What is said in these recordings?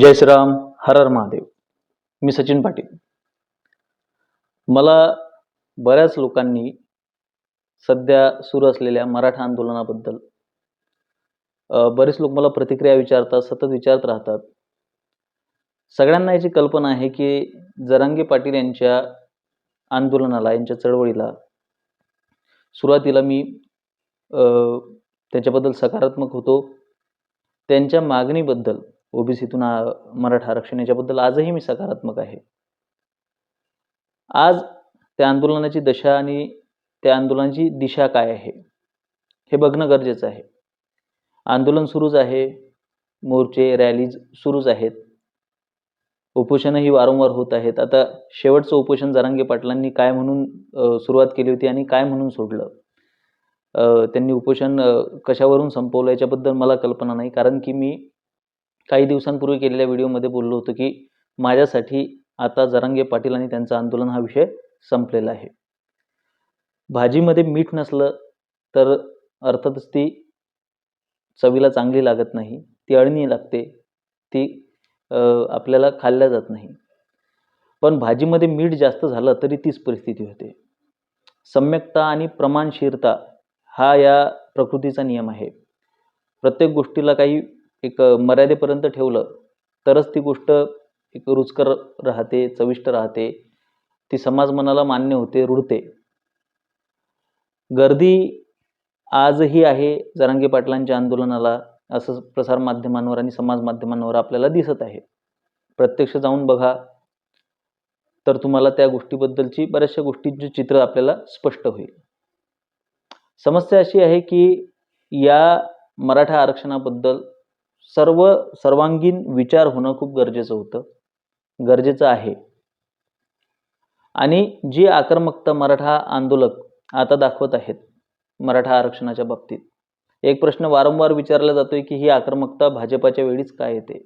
जय श्रीराम हर हर महादेव. मी सचिन पाटील. मला बऱ्याच लोकांनी सध्या सुरू असलेल्या मराठा आंदोलनाबद्दल बरेच लोक मला प्रतिक्रिया विचारतात सतत विचारत राहतात. सगळ्यांना याची कल्पना आहे की जरांगे पाटील यांच्या आंदोलनाला यांच्या चळवळीला सुरुवातीला मी त्याच्याबद्दल सकारात्मक होतो. त्यांच्या मागणीबद्दल ओबीसीतून मराठा आरक्षण याच्याबद्दल आजही मी सकारात्मक आहे. आज त्या आंदोलनाची दशा आणि त्या आंदोलनाची दिशा काय आहे हे बघणं गरजेचं आहे. आंदोलन सुरूच आहे मोर्चे रॅलीज सुरूच आहेत. उपोषणही वारंवार होत आहेत. आता शेवटचं उपोषण जरांगे पाटलांनी काय म्हणून सुरुवात केली होती आणि काय म्हणून सोडलं? त्यांनी उपोषण कशावरून संपवलं याच्याबद्दल मला कल्पना नाही कारण की मी काही दिवसांपूर्वी केलेल्या व्हिडिओमध्ये बोललो होतो की माझ्यासाठी आता जरांगे पाटील आणि त्यांचं आंदोलन हा विषय संपलेला आहे. भाजीमध्ये मीठ नसलं तर अर्थातच ती चवीला चांगली लागत नाही ती अळणी लागते ती आपल्याला खाल्ल्या जात नाही. पण भाजीमध्ये मीठ जास्त झालं तरी तीच परिस्थिती होते. सम्यकता आणि प्रमाणशीरता हा या प्रकृतीचा नियम आहे. प्रत्येक गोष्टीला काही एक मर्यादेपर्यंत ठेवलं तरच ती गोष्ट एक रुचकर राहते चविष्ट राहते. ती समाज मनाला मान्य होते रुढते. गर्दी आजही आहे जरांगे पाटलांच्या आंदोलनाला असं प्रसार माध्यमांवर आणि समाज माध्यमांवर आपल्याला दिसत आहे. प्रत्यक्ष जाऊन बघा. तर तुम्हाला त्या गोष्टीबद्दलची बऱ्याचशा गोष्टींचे चित्र आपल्याला स्पष्ट होईल. समस्या अशी आहे की या मराठा आरक्षणाबद्दल सर्व सर्वांगीण विचार होणं खूप गरजेचं होतं. गरजेचं आहे. आणि जी आक्रमकता मराठा आंदोलक आता दाखवत आहेत मराठा आरक्षणाच्या बाबतीत. एक प्रश्न वारंवार विचारला जातोय की ही आक्रमकता भाजपाच्या वेळीच काय येते?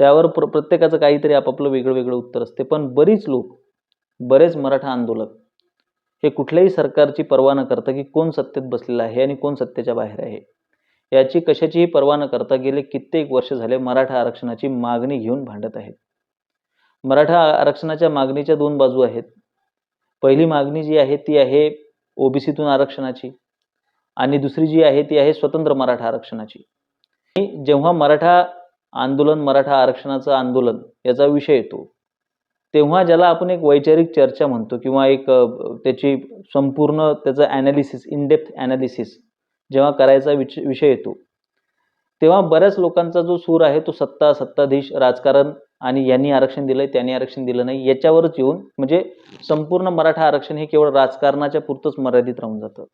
त्यावर प्र प्रत्येकाचं काहीतरी आपापलं वेगळं वेगळं उत्तर असते पण बरीच लोक बरेच मराठा आंदोलक हे कुठल्याही सरकारची पर्वा न करता की कोण सत्तेत बसलेलं आहे आणि कोण सत्तेच्या बाहेर आहे. याची कशाचीही पर्वा न करता गेले कित्येक वर्ष झाले मराठा आरक्षणाची मागणी घेऊन भांडत आहेत. मराठा आरक्षणाच्या मागणीच्या दोन बाजू आहेत. पहिली मागणी जी आहे ती आहे ओबीसीतून आरक्षणाची आणि दुसरी जी आहे ती आहे स्वतंत्र मराठा आरक्षणाची. जेव्हा मराठा आंदोलन मराठा आरक्षणाचं आंदोलन याचा विषय येतो तेव्हा ज्याला आपण एक वैचारिक चर्चा म्हणतो किंवा एक त्याची संपूर्ण त्याचं ॲनालिसिस इनडेप्थ ॲनालिसिस जेव्हा करायचा विच विषय येतो. तेव्हा बऱ्याच लोकांचा जो सूर आहे तो सत्ता सत्ताधीश राजकारण आणि यांनी आरक्षण दिलंय त्यांनी आरक्षण दिलं नाही याच्यावरच येऊन म्हणजे संपूर्ण मराठा आरक्षण हे केवळ राजकारणाच्या पुरतंच मर्यादित राहून जातं.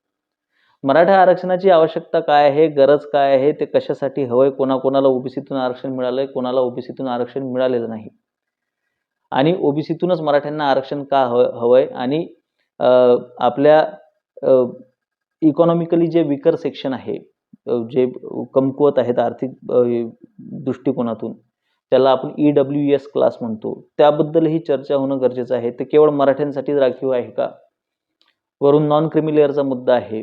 मराठा आरक्षणाची आवश्यकता काय आहे गरज काय आहे ते कशासाठी हवंय कोणाकोणाला ओबीसीतून आरक्षण मिळालंय कोणाला ओबीसीतून आरक्षण मिळालेलं नाही. आणि ओबीसीतूनच मराठ्यांना आरक्षण का हवं हवंय आणि आपल्या इकॉनॉमिकली जे विकर सेक्शन आहे जे कमकुवत आहेत आर्थिक दृष्टिकोनातून त्याला आपण ई डब्ल्यू एस क्लास म्हणतो. त्याबद्दलही चर्चा होणं गरजेचं आहे. ते केवळ मराठ्यांसाठीच राखीव आहे का? वरून नॉन क्रिमिलेअरचा मुद्दा आहे.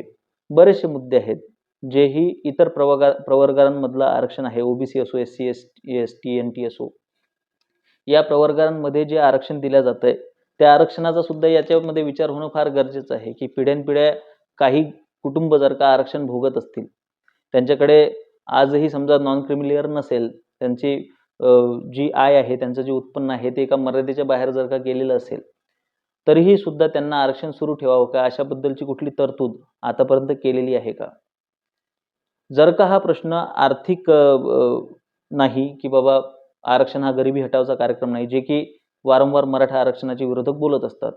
बरेचसे मुद्दे आहेत जेही इतर प्रवर्गा प्रवर्गांमधलं आरक्षण आहे. ओबीसी असो S C S T S T N T असो. या प्रवर्गांमध्ये जे आरक्षण दिलं जात आहे त्या आरक्षणाचा सुद्धा याच्यामध्ये विचार होणं फार गरजेचं आहे की पिढ्यानपिढ्या काही कुटुंब जर का आरक्षण भोगत असतील त्यांच्याकडे आजही समजा नॉन क्रिमिलियर नसेल त्यांची जी आय आहे त्यांचं जे उत्पन्न आहे ते एका मर्यादेच्या बाहेर जर का गेलेलं असेल तरीही सुद्धा त्यांना आरक्षण सुरू ठेवावं का? अशाबद्दलची कुठली तरतूद आतापर्यंत केलेली आहे का? जर का हा प्रश्न आर्थिक नाही की बाबा आरक्षण हा गरिबी हटावचा कार्यक्रम नाही जे की वारंवार मराठा आरक्षणाचे विरोधक बोलत असतात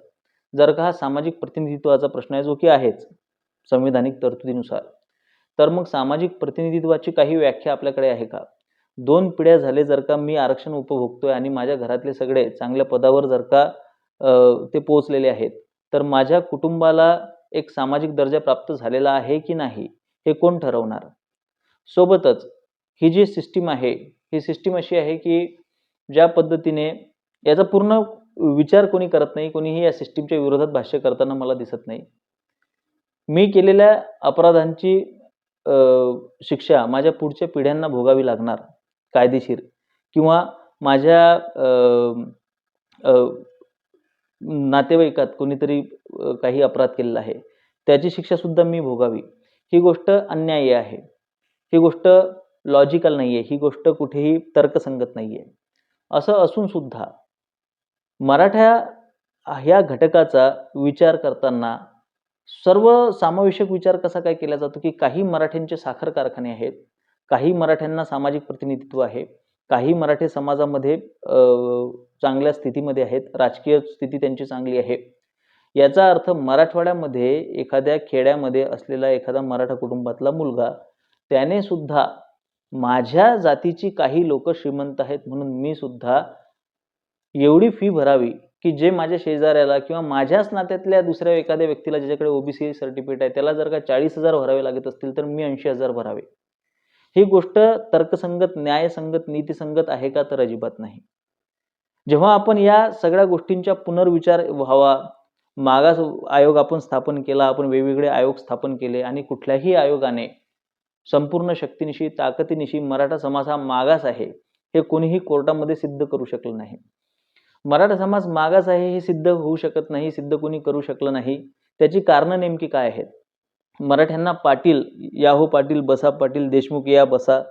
जर का हा सामाजिक प्रतिनिधित्वाचा प्रश्न आहे जो की आहेच संविधानिक तरतुदीनुसार. तर मग सामाजिक प्रतिनिधित्वाची काही व्याख्या आपल्याकडे आहे का? दोन पिढ्या झाले जर का मी आरक्षण उपभोगतोय आणि माझ्या घरातले सगळे चांगल्या पदावर जर का ते पोहोचलेले आहेत तर माझ्या कुटुंबाला एक सामाजिक दर्जा प्राप्त झालेला आहे की नाही हे कोण ठरवणार? सोबतच ही जी सिस्टीम आहे ही सिस्टीम अशी आहे की ज्या पद्धतीने याचा पूर्ण विचार कोणी करत नाही कोणीही या सिस्टीमच्या विरोधात भाष्य करताना मला दिसत नाही. मी केलेल्या अपराधांची अ, शिक्षा माझ्या पुढच्या पिढ्यांना भोगावी लागणार कायदेशीर. किंवा माझ्या अ, अ, नातेवाईकात कोणीतरी अ, काही अपराध केलेला आहे त्याची शिक्षासुद्धा मी भोगावी. ही गोष्ट अन्याय्य आहे. ही गोष्ट लॉजिकल नाही आहे ही गोष्ट कुठेही तर्कसंगत नाही आहे असं असूनसुद्धा मराठा ह्या घटकाचा विचार करताना सर्व समावेशक विचार कसा काय केला जातो की काही मराठ्यांचे साखर कारखाने आहेत काही मराठ्यांना सामाजिक प्रतिनिधित्व आहे काही मराठी समाजामध्ये चांगल्या स्थितीमध्ये आहेत राजकीय स्थिती त्यांची चांगली आहे. याचा अर्थ मराठवाड्यामध्ये एखाद्या खेड्यामध्ये असलेला एखादा मराठा कुटुंबातला मुलगा त्याने सुद्धा माझ्या जातीची काही लोक श्रीमंत आहेत म्हणून मी सुद्धा एवढी फी भरावी की जे माझ्या शेजाऱ्याला किंवा माझ्याच नात्यातल्या दुसऱ्या एखाद्या व्यक्तीला ज्याच्याकडे ओबीसी सर्टिफिकेट आहे त्याला जर का चाळीस हजार भरावे लागत असतील तर मी ऐंशी हजार भरावे. ही गोष्ट तर्कसंगत न्यायसंगत नीतिसंगत आहे का तर अजिबात नाही. जेव्हा आपण या सगळ्या गोष्टींचा पुनर्विचार व्हावा मागास आयोग आपण स्थापन केला आपण वेगवेगळे आयोग स्थापन केले आणि कुठल्याही आयोगाने संपूर्ण शक्तीनिशी ताकदीनिशी मराठा समाज हा मागास आहे हे कोणीही कोर्टामध्ये सिद्ध करू शकलं नाही. मराठा समाज मागास आहे हे सिद्ध होऊ शकत नाही सिद्ध कोणी करू शकलं नाही? त्याची कारणं नेमकी काय आहेत? मराठ्यांना पाटील याहू पाटील बसा पाटील देशमुख या बसा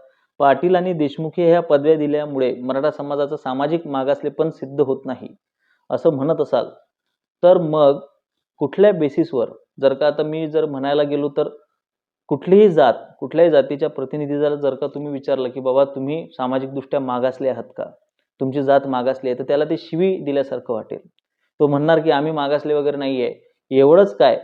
पाटील आणि देशमुखी ह्या पदव्या दिल्यामुळे मराठा समाजाचं सामाजिक मागासलेपण सिद्ध होत नाही असं म्हणत असाल. तर मग कुठल्या बेसिसवर जर का आता मी जर म्हणायला गेलो तर कुठलीही जात कुठल्याही जातीच्या प्रतिनिधीला जर का तुम्ही विचारलं की बाबा तुम्ही सामाजिकदृष्ट्या मागासले आहात का? तुमची जात मागासली आहे तर त्याला ते शिवी दिल्यासारखं वाटेल. तो म्हणणार की आम्ही मागासले वगैरे नाही आहे एवढंच काय?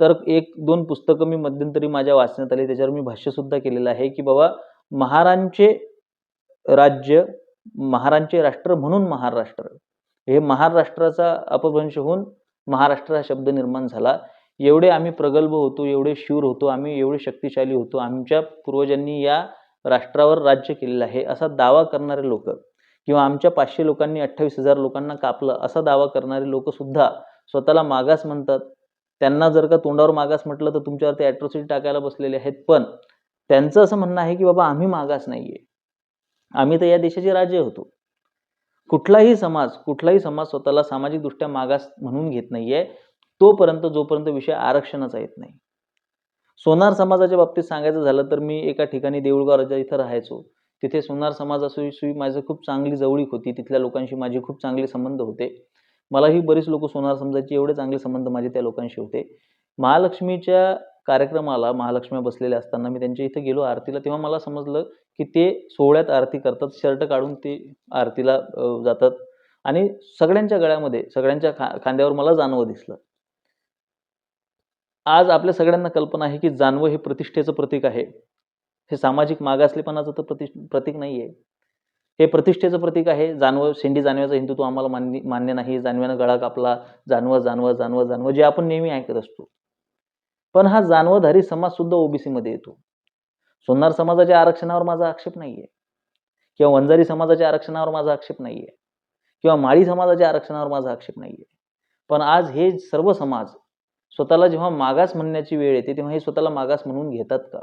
तर एक दोन पुस्तकं मी मध्यंतरी माझ्या वाचण्यात आली त्याच्यावर मी भाष्यसुद्धा केलेलं आहे की बाबा महारांचे राज्य महारांचे राष्ट्र म्हणून महाराष्ट्र. हे महाराष्ट्राचा अपभ्रंश होऊन महाराष्ट्र हा शब्द निर्माण झाला. एवढे आम्ही प्रगल्भ होतो एवढे शूर होतो आम्ही एवढे शक्तिशाली होतो आमच्या पूर्वजांनी या राष्ट्रावर राज्य केलेलं आहे असा दावा करणारे लोक किंवा आमच्या पाचशे लोकांनी अठ्ठावीस हजार लोकांना कापलं असा दावा करणारे लोक सुद्धा स्वतःला मागास म्हणतात. त्यांना जर का तोंडावर मागास म्हटलं तर तुमच्यावरती ॲट्रॉसिटी टाकायला बसलेले आहेत. पण त्यांचं असं म्हणणं आहे की बाबा आम्ही मागास नाहीये. आम्ही तर या देशाचे राजे होतो. कुठलाही समाज कुठलाही समाज स्वतःला सामाजिकदृष्ट्या मागास म्हणून घेत नाहीये. तोपर्यंत जोपर्यंत विषय आरक्षणाचा येत नाही. सोनार समाजाच्या बाबतीत सांगायचं झालं तर मी एका ठिकाणी देऊळगाव राजा इथं राहायचो. तिथे सोनार समाजाशी माझं खूप चांगली जवळीक होती. तिथल्या लोकांशी माझे खूप चांगले संबंध होते. मलाही बरीच लोक सोनार समाजाचे एवढे चांगले संबंध माझे त्या लोकांशी होते. महालक्ष्मीच्या कार्यक्रमाला महालक्ष्मी बसलेल्या असताना मी त्यांच्या इथे गेलो आरतीला. तेव्हा मला समजलं की ते सोहळ्यात आरती करतात शर्ट काढून ते आरतीला जातात. आणि सगळ्यांच्या गळ्यामध्ये सगळ्यांच्या खा खांद्यावर मला जानवं दिसलं. आज आपल्या सगळ्यांना कल्पना आहे की जानवं हे प्रतिष्ठेचं प्रतीक आहे. हे सामाजिक मागासलेपणाचं तर प्रति प्रतीक नाही आहे हे प्रतिष्ठेचं प्रतीक आहे. जानव शेंडी जानव्याचा हिंदुत्व आम्हाला मान्य मान्य नाही. जानव्यानं गळा कापला. जानवं जानवं जानवं जानवं जे आपण नेहमी ऐकत असतो. पण हा जानवधारी समाज सुद्धा ओबीसी मध्ये येतो. सोनार समाजाच्या आरक्षणावर माझा आक्षेप नाहीये. किंवा वंजारी समाजाच्या आरक्षणावर माझा आक्षेप नाहीये. किंवा माळी समाजाच्या आरक्षणावर माझा आक्षेप नाहीये. पण आज हे सर्व समाज स्वतःला जेव्हा मागास म्हणण्याची वेळ येते तेव्हा हे स्वतःला मागास म्हणून घेतात का?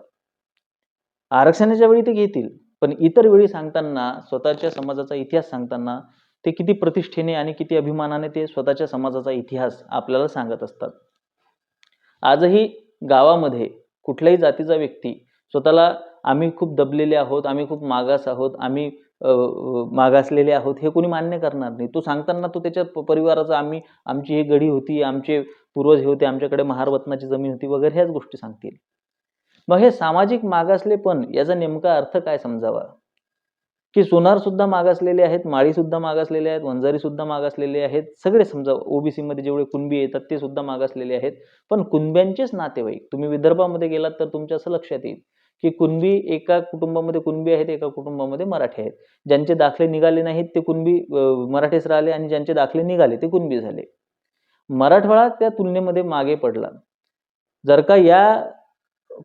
आरक्षणाच्या वेळी ते घेतील पण इतर वेळी सांगताना स्वतःच्या समाजाचा इतिहास सांगताना ते किती प्रतिष्ठेने आणि किती अभिमानाने ते स्वतःच्या समाजाचा इतिहास आपल्याला सांगत असतात. आजही गावामध्ये कुठल्याही जातीचा व्यक्ती स्वतःला आम्ही खूप दबलेले आहोत आम्ही खूप मागास आहोत आम्ही मागासलेले आहोत हे कोणी मान्य करणार नाही. तो सांगताना तो त्याच्या परिवाराचा आम्ही आमची ही गडी होती आमचे पूर्वज हे होते आमच्याकडे महारवतनाची जमीन होती वगैरे ह्याच गोष्टी सांगतील. मग हे सामाजिक मागासलेपण याचा नेमका अर्थ काय समजावा? की सोनार सुद्धा मागासलेले आहेत माळी सुद्धा मागासलेले आहेत वंजारी सुद्धा मागासलेले आहेत सगळे समजा ओबीसी मध्ये जेवढे कुणबी येतात ते सुद्धा मागासलेले आहेत. पण कुणब्यांचेच नातेवाईक तुम्ही विदर्भामध्ये गेलात तर तुमच्या असं लक्षात येईल की कुणबी एका कुटुंबामध्ये कुणबी आहेत एका कुटुंबामध्ये मराठी आहेत. ज्यांचे दाखले निघाले नाहीत ते कुणबी मराठीच राहिले आणि ज्यांचे दाखले निघाले ते कुणबी झाले. मराठवाडा त्या तुलनेमध्ये मागे पडला. जर का या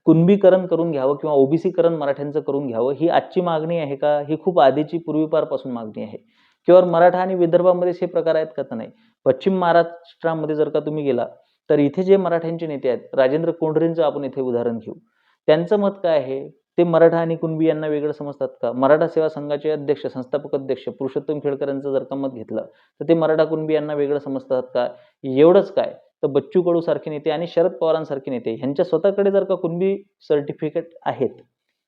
कुणबीकरण करून घ्यावं किंवा ओबीसीकरण मराठ्यांचं करून घ्यावं ही आजची मागणी आहे का? ही खूप आधीची पूर्वीपारपासून मागणी आहे. किंवा मराठा आणि विदर्भामध्ये हे प्रकार आहेत का? तर नाही. पश्चिम महाराष्ट्रामध्ये जर का तुम्ही गेला तर इथे जे मराठ्यांचे नेते आहेत राजेंद्र कोंढरेंचं आपण इथे उदाहरण घेऊ. त्यांचं मत काय आहे? ते मराठा आणि कुणबी यांना वेगळं समजतात का? मराठा सेवा संघाचे अध्यक्ष संस्थापक अध्यक्ष पुरुषोत्तम खेडकरांचं जर का मत घेतलं तर ते मराठा कुणबी यांना वेगळं समजतात का? एवढंच काय. तर बच्चू कडू सारखे नेते आणि शरद पवारांसारखे नेते ह्यांच्या स्वतःकडे जर का कुणबी सर्टिफिकेट आहेत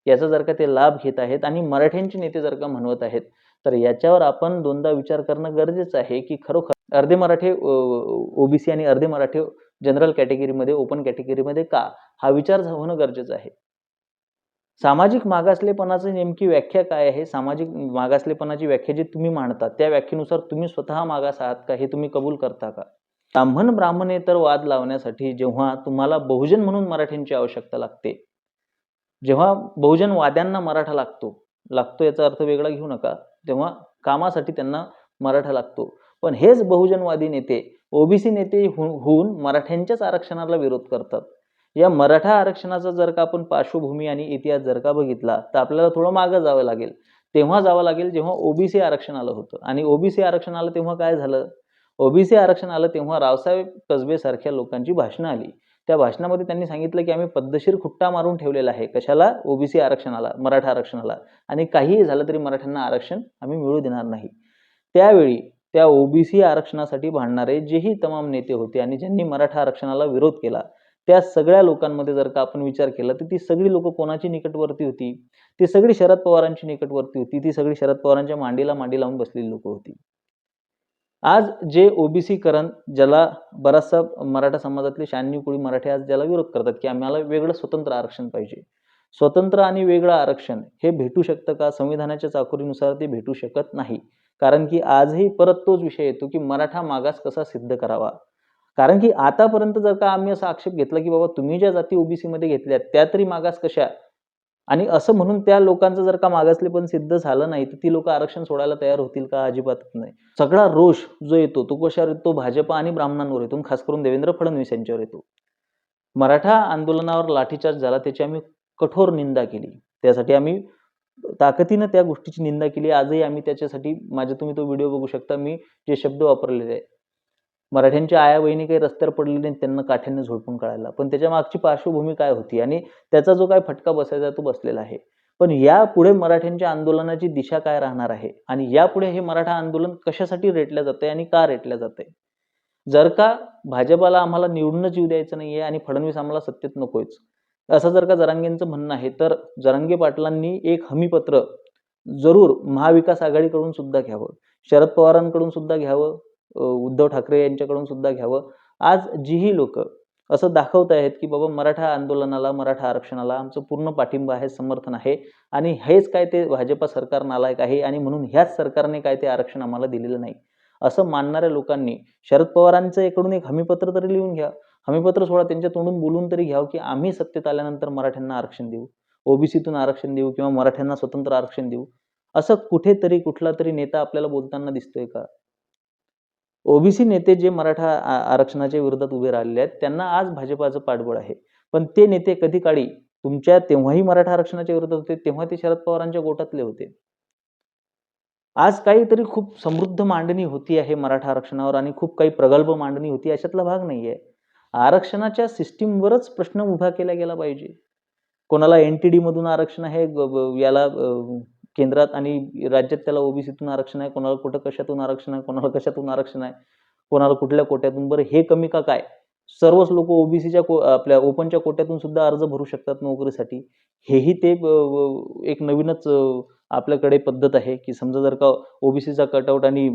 याचा जर का ते लाभ घेत आहेत आणि मराठ्यांचे नेते जर का म्हणवत आहेत तर याच्यावर आपण दोनदा विचार करणं गरजेचं आहे की खरोखर अर्धे मराठे ओबीसी आणि अर्धे मराठे जनरल कॅटेगरीमध्ये ओपन कॅटेगरीमध्ये का? हा विचार होणं गरजेचं आहे. सामाजिक मागासलेपणाची नेमकी व्याख्या काय आहे? सामाजिक मागासलेपणाची व्याख्या जी तुम्ही मांडता त्या व्याख्येनुसार तुम्ही स्वतः मागास आहात का? हे तुम्ही कबूल करता का? ब्राह्मण ब्राह्मणेतर वाद लावण्यासाठी जेव्हा तुम्हाला बहुजन म्हणून मराठींची आवश्यकता लागते जेव्हा बहुजन वाद्यांना मराठा लागतो लागतो याचा अर्थ वेगळा घेऊ नका तेव्हा कामासाठी त्यांना मराठा लागतो. पण हेच बहुजनवादी नेते ओबीसी नेते होऊन मराठ्यांच्याच आरक्षणाला विरोध करतात. या मराठा आरक्षणाचा जर का आपण पार्श्वभूमी आणि इतिहास जर का बघितला तर आपल्याला थोडं मागं जावं लागेल. तेव्हा जावं लागेल जेव्हा ओबीसी आरक्षण आलं होतं. आणि ओबीसी आरक्षण आलं तेव्हा काय झालं? ओबीसी आरक्षण आलं तेव्हा रावसाहेब कसबेसारख्या लोकांची भाषणं आली. त्या भाषणामध्ये त्यांनी सांगितलं की आम्ही पद्धशीर खुट्टा मारून ठेवलेला आहे. कशाला? ओबीसी आरक्षणाला मराठा आरक्षणाला आणि काहीही झालं तरी मराठ्यांना आरक्षण आम्ही मिळू देणार नाही. त्यावेळी त्या ओबीसी आरक्षणासाठी भांडणारे जेही तमाम नेते होते आणि ज्यांनी मराठा आरक्षणाला विरोध केला त्या सगळ्या लोकांमध्ये जर का आपण विचार केला तर ती सगळी लोक कोणाची निकटवर्ती होती? ती सगळी शरद पवारांची निकटवर्ती होती. ती सगळी शरद पवारांच्या मांडीला मांडी लावून बसलेली लोक होती. आज जे ओबीसी करण ज्याला बराचसा मराठा समाजातले शहाण्णव कोळी मराठी आज ज्याला विरोध करतात की आम्हाला वेगळं स्वतंत्र आरक्षण पाहिजे. स्वतंत्र आणि वेगळं आरक्षण हे भेटू शकतं का? संविधानाच्या चाकोरीनुसार ते भेटू शकत नाही. कारण की आजही परत तोच विषय येतो की मराठा मागास कसा सिद्ध करावा? कारण की आतापर्यंत जर का आम्ही असा आक्षेप घेतला की बाबा तुम्ही ज्या जाती ओबीसी मध्ये घेतल्यात त्या तरी मागास कशा? आणि असं म्हणून त्या लोकांचं जर का मागासले पण सिद्ध झालं नाही तर ती लोक आरक्षण सोडायला तयार होतील का? अजिबातच नाही. सगळा रोष जो येतो तो कशावर येतो? भाजपा आणि ब्राह्मणांवर येतो खास करून देवेंद्र फडणवीस यांच्यावर येतो. मराठा आंदोलनावर लाठीचार्ज झाला त्याची आम्ही कठोर निंदा केली. त्यासाठी आम्ही ताकदीनं त्या गोष्टीची निंदा केली. आजही आम्ही त्याच्यासाठी माझे तुम्ही तो व्हिडिओ बघू शकता. मी जे शब्द वापरलेले आहे मराठ्यांच्या आया बहिणी काही रस्त्यावर पडलेले नाहीत त्यांना काठ्याने झोडपून काढायला. पण त्याच्या मागची पार्श्वभूमी काय होती? आणि त्याचा जो काय फटका बसायचा तो बसलेला आहे. पण यापुढे मराठ्यांच्या आंदोलनाची दिशा काय राहणार आहे? आणि यापुढे हे मराठा आंदोलन कशासाठी रेटलं जातंय आणि का रेटलं जातंय? जर का भाजपाला आम्हाला निवडूनच येऊ द्यायचं नाहीये आणि फडणवीस आम्हाला सत्तेत नकोयच असं जर का जरांगेंचं म्हणणं आहे तर जरांगे पाटलांनी एक हमीपत्र जरूर महाविकास आघाडीकडून सुद्धा घ्यावं. शरद पवारांकडून सुद्धा घ्यावं. उद्धव ठाकरे यांच्याकडून सुद्धा घ्यावं. आज जीही लोक असं दाखवत आहेत की बाबा मराठा आंदोलनाला मराठा आरक्षणाला आमचं पूर्ण पाठिंबा आहे समर्थन आहे आणि हेच काय ते भाजपा सरकार नालायक आहे आणि म्हणून ह्याच सरकारने काय ते आरक्षण आम्हाला दिलेलं नाही. असं मानणाऱ्या लोकांनी शरद पवारांचं इकडून एक हमीपत्र तरी लिहून घ्या. हमीपत्र सोडा त्यांच्या तोंडून बोलून तरी घ्यावं हो की आम्ही सत्तेत आल्यानंतर मराठ्यांना आरक्षण देऊ. ओबीसीतून आरक्षण देऊ किंवा मराठ्यांना स्वतंत्र आरक्षण देऊ. असं कुठेतरी कुठला तरी नेता आपल्याला बोलताना दिसतोय का? ओबीसी नेते जे मराठा आरक्षणाच्या विरोधात उभे राहिलेले आहेत त्यांना आज भाजपाचं पाठबळ आहे. पण ते नेते कधी काळी तुमच्या तेव्हाही मराठा आरक्षणाच्या विरोधात होते तेव्हा ते शरद पवारांच्या गोटातले होते. आज काहीतरी खूप समृद्ध मांडणी होती आहे मराठा आरक्षणावर आणि खूप काही प्रगल्भ मांडणी होती अशातला भाग नाहीये. आरक्षणाच्या सिस्टीमवरच प्रश्न उभा केला गेला पाहिजे. कोणाला एन टी डी मधून आरक्षण आहे याला केंद्रात आणि राज्यात त्याला ओबीसीतून आरक्षण आहे कोणाला कुठं कशातून आरक्षण आहे कोणाला कशातून आरक्षण आहे कोणाला कुठल्या कोट्यातून बरं हे कमी का काय? सर्वच लोक ओबीसीच्या को आपल्या ओपनच्या कोट्यातून सुद्धा अर्ज भरू शकतात नोकरीसाठी. हेही ते एक नवीनच आपल्याकडे पद्धत आहे की समजा जर का ओबीसीचा कटआउट आणि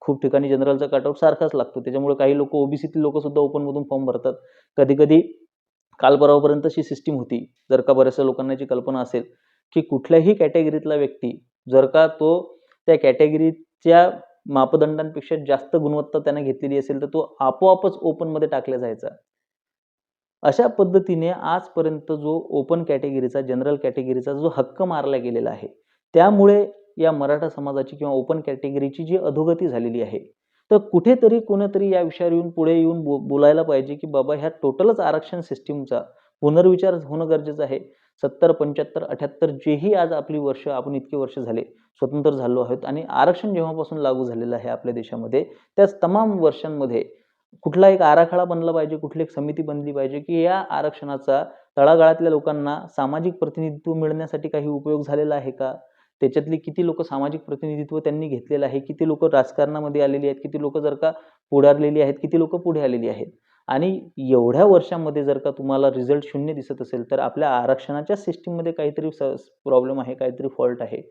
खूप ठिकाणी जनरलचा कटआउट सारखाच लागतो. त्याच्यामुळे काही लोक ओबीसीतील लोक सुद्धा ओपनमधून फॉर्म भरतात. कधी कधी काल परवापर्यंत अशी सिस्टीम होती. जर का बऱ्याचशा लोकांना याची कल्पना असेल की कुठल्याही कॅटेगरीतला व्यक्ती जर का तो त्या कॅटेगरीच्या मापदंडांपेक्षा जास्त गुणवत्ता त्याने घेतलेली असेल तर तो आपोआपच ओपनमध्ये टाकला जायचा. अशा पद्धतीने आजपर्यंत जो ओपन कॅटेगरीचा जनरल कॅटेगरीचा जो हक्क मारला गेलेला आहे त्यामुळे या मराठा समाजाची किंवा ओपन कॅटेगरीची जी अधोगती झालेली आहे तर कुठेतरी कोणीतरी या विषयावर येऊन पुढे येऊन बो बोलायला पाहिजे की बाबा ह्या टोटलच आरक्षण सिस्टीमचा पुनर्विचार होणं गरजेचं आहे. सत्तर पंच्याहत्तर अठ्याहत्तर जेही आज आपली वर्ष आपण इतकी वर्ष झाले स्वतंत्र झालो आहोत आणि आरक्षण जेव्हापासून लागू झालेलं आहे आपल्या देशामध्ये त्याच तमाम वर्षांमध्ये कुठला एक आराखडा बनला पाहिजे कुठली एक समिती बनली पाहिजे की या आरक्षणाचा तळागाळातल्या लोकांना सामाजिक प्रतिनिधित्व मिळण्यासाठी काही उपयोग झालेला आहे का? त्याच्यातली किती लोक सामाजिक प्रतिनिधित्व त्यांनी घेतलेलं आहे? किती लोक राजकारणामध्ये आलेली आहेत? किती लोक जर का पुढारलेली आहेत? किती लोक पुढे आलेली आहेत? आणि एवढ्या वर्षामध्ये जर का तुम्हाला रिझल्ट शून्य दिसत असेल तर आपल्या आरक्षणाच्या सिस्टीममध्ये काहीतरी प्रॉब्लेम आहे काहीतरी फॉल्ट आहे.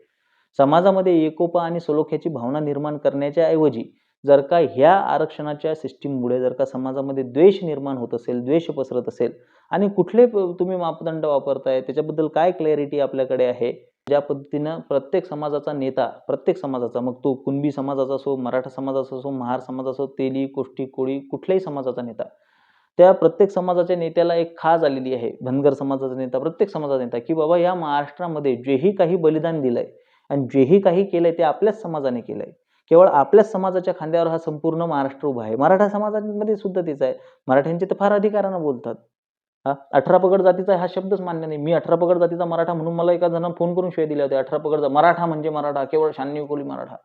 समाजामध्ये एकोपा आणि सलोख्याची भावना निर्माण करण्याच्या ऐवजी जर का ह्या आरक्षणाच्या सिस्टीममुळे जर का समाजामध्ये द्वेष निर्माण होत असेल द्वेष पसरत असेल आणि कुठले प- तुम्ही मापदंड वापरताय त्याच्याबद्दल काय क्लॅरिटी आपल्याकडे आहे? ज्या पद्धतीनं प्रत्येक समाजाचा नेता प्रत्येक समाजाचा मग तो कुणबी समाजाचा असो मराठा समाजाचा असो महार समाजाचा असो तेली कोष्टी कोळी कुठल्याही समाजाचा नेता त्या प्रत्येक समाजाच्या नेत्याला एक खाज आलेली आहे. धनगर समाजाचा नेता प्रत्येक समाजाचा नेता की बाबा या महाराष्ट्रामध्ये जेही काही बलिदान दिलंय आणि जेही काही केलंय ते आपल्याच समाजाने केलंय. केवळ आपल्याच समाजाच्या खांद्यावर हा संपूर्ण महाराष्ट्र उभा आहे. मराठा समाजामध्ये सुद्धा तेच आहे. मराठ्यांचे तर फार अधिकारानं बोलतात. हा अठरा पगड जातीचा हा शब्दच मान्य नाही. मी अठरा पगड जातीचा मराठा म्हणून मला एका जणांना फोन करून शिवाय दिल्या होत्या. अठरा पगड मराठा म्हणजे मराठा केवळ शान्य कोळी मराठा.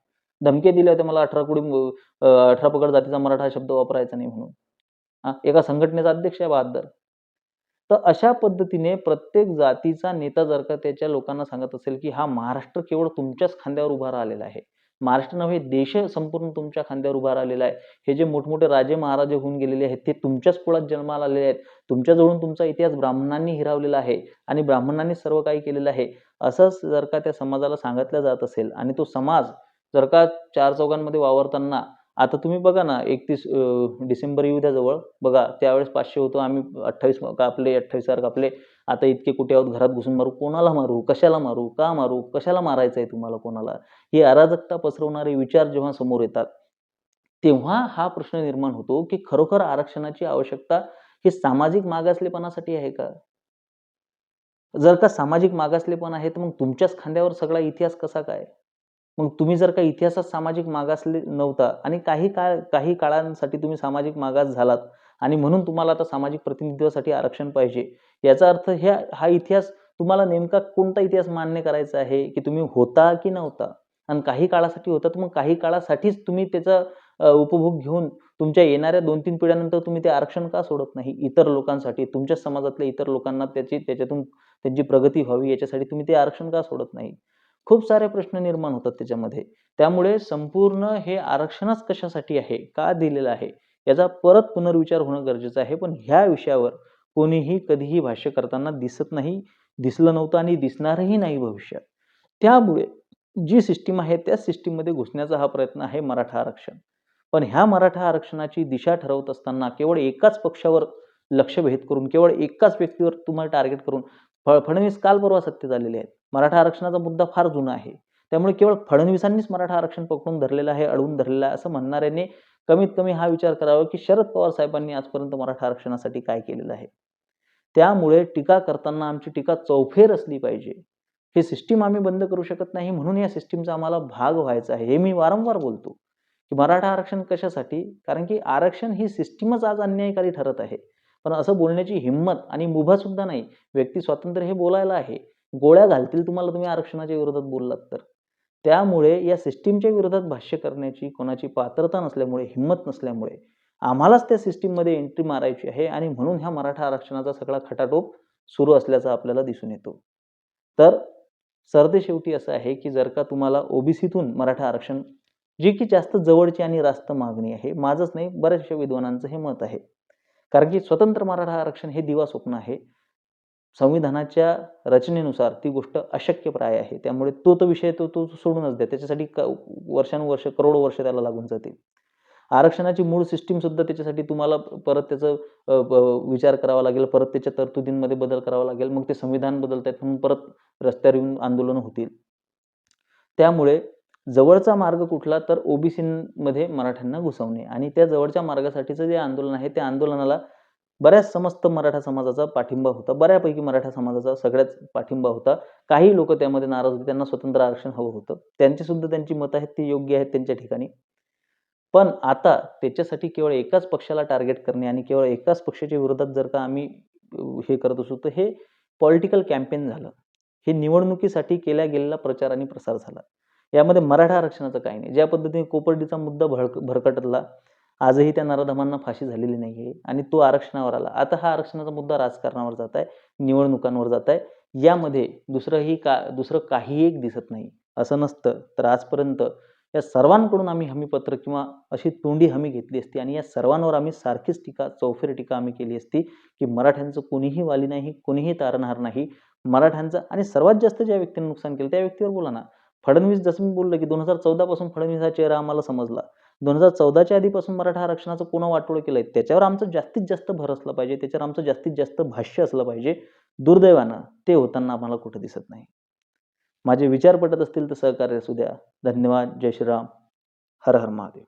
धमके दिले होते मला अठरा कोळी अठरा पगड जातीचा मराठा हा शब्द वापरायचा नाही म्हणून. हा एका संघटनेचा अध्यक्ष आहे बहादर. तर अशा पद्धतीने प्रत्येक जातीचा नेता जर का त्याच्या लोकांना सांगत असेल की हा महाराष्ट्र केवळ तुमच्याच खांद्यावर उभा राहिलेला आहे. महाराष्ट्र नव्हे देश संपूर्ण तुमच्या खांद्यावर उभा राहिलेला आहे. हे जे मोठमोठे राजे महाराजे होऊन गेलेले आहेत ते तुमच्याच कुळात जन्माला आलेले आहेत. तुमच्याजवळून तुमचा इतिहास ब्राह्मणांनी हिरावलेला आहे आणि ब्राह्मणांनी सर्व काही केलेलं आहे. असंच जर का त्या समाजाला सांगितलं जात असेल आणि तो समाज जर का चार चौघांमध्ये वावरताना आता तुम्ही बघा ना एकतीस डिसेंबर येऊ द्या जवळ. बघा त्यावेळेस पाचशे होतो आम्ही अठ्ठावीस कापले अठ्ठावीस तारख कापले. आता इतके कुठे आहोत घरात घुसून मारू कोणाला मारू कशाला मारू का मारू कशाला मारायचं आहे तुम्हाला कोणाला? ही अराजकता पसरवणारे विचार जेव्हा समोर येतात तेव्हा हा प्रश्न निर्माण होतो की खरोखर आरक्षणाची आवश्यकता ही सामाजिक मागासलेपणासाठी आहे का? जर का सामाजिक मागासलेपण आहे तर मग तुमच्याच खांद्यावर सगळा इतिहास कसा काय? मग तुम्ही जर का इतिहासात सामाजिक मागासले नव्हता आणि काही काळ काही काळांसाठी तुम्ही सामाजिक मागास झालात आणि म्हणून तुम्हाला आता सामाजिक प्रतिनिधित्वासाठी आरक्षण पाहिजे याचा अर्थ ह्या हा इतिहास तुम्हाला नेमका कोणता इतिहास मान्य करायचा आहे की तुम्ही होता की नव्हता? आणि काही काळासाठी होता तर मग काही काळासाठीच तुम्ही त्याचा उपभोग घेऊन तुमच्या येणाऱ्या दोन तीन पिढ्यानंतर तुम्ही ते आरक्षण का सोडत नाही? इतर लोकांसाठी तुमच्या समाजातल्या इतर लोकांना त्याची त्याच्यातून त्यांची प्रगती व्हावी याच्यासाठी तुम्ही ते आरक्षण का सोडत नाही? खूप सारे प्रश्न निर्माण होतात त्याच्यामध्ये. त्यामुळे संपूर्ण हे आरक्षणच कशासाठी आहे? का दिलेलं आहे? याचा परत पुनर्विचार होणं गरजेचं आहे. पण ह्या विषयावर कोणीही कधीही भाष्य करताना दिसत नाही दिसलं नव्हतं आणि दिसणारही नाही भविष्यात. त्यामुळे जी सिस्टीम आहे त्या सिस्टीममध्ये घुसण्याचा हा प्रयत्न आहे मराठा आरक्षण. पण ह्या मराठा आरक्षणाची दिशा ठरवत असताना केवळ एकाच पक्षावर लक्ष भेद करून केवळ एकाच व्यक्तीवर तुम्हाला टार्गेट करून फ फडणवीस काल परवा सत्तेत आलेले आहेत. मराठा आरक्षणाचा मुद्दा फार जुना आहे. त्यामुळे केवळ फडणवीसांनीच मराठा आरक्षण पकडून धरलेलं आहे अडवून धरलेलं आहे असं म्हणणाऱ्याने कमीत कमी हा विचार करावा की शरद पवार साहेबांनी आजपर्यंत मराठा आरक्षणासाठी काय केलेलं आहे. त्यामुळे टीका करताना आमची टीका चौफेर असली पाहिजे. हे सिस्टीम आम्ही बंद करू शकत नाही म्हणून या सिस्टीमचा आम्हाला भाग व्हायचा आहे. हे मी वारंवार बोलतो की मराठा आरक्षण कशासाठी? कारण की आरक्षण ही सिस्टीमच आज अन्यायकारी ठरत आहे. पण असं बोलण्याची हिंमत आणि मुभा सुद्धा नाही. व्यक्ती स्वातंत्र्य हे बोलायला आहे. गोळ्या घालतील तुम्हाला तुम्ही आरक्षणाच्या विरोधात बोललात तर. त्यामुळे या सिस्टीमच्या विरोधात भाष्य करण्याची कोणाची पात्रता नसल्यामुळे हिंमत नसल्यामुळे आम्हालाच त्या सिस्टीममध्ये एंट्री मारायची आहे आणि म्हणून ह्या मराठा आरक्षणाचा सगळा खटाटोप सुरू असल्याचा आपल्याला दिसून येतो. तर सरते शेवटी असं आहे की जर का तुम्हाला ओबीसीतून मराठा आरक्षण जी की जास्त जवळची आणि रास्त मागणी आहे माझंच नाही बऱ्याचशा विद्वानांचं हे मत आहे. कारण की स्वतंत्र मराठा आरक्षण हे दिवा स्वप्न आहे. संविधानाच्या रचनेनुसार ती गोष्ट अशक्यप्राय आहे. त्यामुळे तो तो विषय तो तो सोडूनच द्या. त्याच्यासाठी क वर्षानुवर्ष करोडो वर्ष त्याला लागून जातील. आरक्षणाची मूळ सिस्टीम सुद्धा त्याच्यासाठी तुम्हाला परत त्याचं ब- विचार करावा लागेल. परत त्याच्या तरतुदींमध्ये बदल करावा लागेल. मग ते संविधान बदलत आहेत म्हणून परत रस्त्यावर येऊन आंदोलनं होतील. त्यामुळे जवळचा मार्ग कुठला तर ओबीसीमध्ये मराठ्यांना घुसवणे. आणि त्या जवळच्या मार्गासाठीचं जे आंदोलन आहे त्या आंदोलनाला बऱ्याच समस्त मराठा समाजाचा पाठिंबा होता. बऱ्यापैकी मराठा समाजाचा सगळ्याच पाठिंबा होता. काही लोक त्यामध्ये नाराज होते. त्यांना स्वतंत्र आरक्षण हवं होतं. त्यांची सुद्धा त्यांची मतं आहेत ती योग्य आहेत त्यांच्या ठिकाणी. पण आता त्याच्यासाठी केवळ एकाच पक्षाला टार्गेट करणे आणि केवळ एकाच पक्षाच्या विरोधात जर का आम्ही हे करत असू तर हे पॉलिटिकल कॅम्पेन झालं. हे निवडणुकीसाठी केल्या गेलेला प्रचार आणि प्रसार झाला. यामध्ये मराठा आरक्षणाचं काही नाही. ज्या पद्धतीने कोपर्डीचा मुद्दा भडक भरकटला आजही त्या नराधमांना फाशी झालेली नाही आहे आणि तो आरक्षणावर आला. आता हा आरक्षणाचा मुद्दा राजकारणावर जात आहे निवडणुकांवर जात आहे. यामध्ये दुसरंही का दुसरं काही एक दिसत नाही. असं नसतं. तर आजपर्यंत या सर्वांकडून आम्ही हमीपत्र किंवा अशी तोंडी हमी घेतली असती आणि या सर्वांवर आम्ही सारखीच टीका चौफेर टीका आम्ही केली असती की मराठ्यांचं कोणीही वाली नाही कोणीही तारणहार नाही. मराठ्यांचं आणि सर्वात जास्त ज्या व्यक्तीने नुकसान केलं त्या व्यक्तीवर बोला ना. फडणवीस जसं मी बोललो की दोन हजार चौदापासून फडणवीस हा चेहरा आम्हाला समजला. दोन हजार चौदाच्या आधीपासून मराठा आरक्षणाचं पुन्हा वाटोळं केलं आहे त्याच्यावर आमचं जास्तीत जास्त भर असला पाहिजे त्याच्यावर आमचं जास्तीत जास्त भाष्य असलं पाहिजे. दुर्दैवानं ते होताना आम्हाला कुठं दिसत नाही. माझे विचार पटत असतील तर सहकार्य असू द्या. धन्यवाद. जय श्रीराम. हर हर महादेव.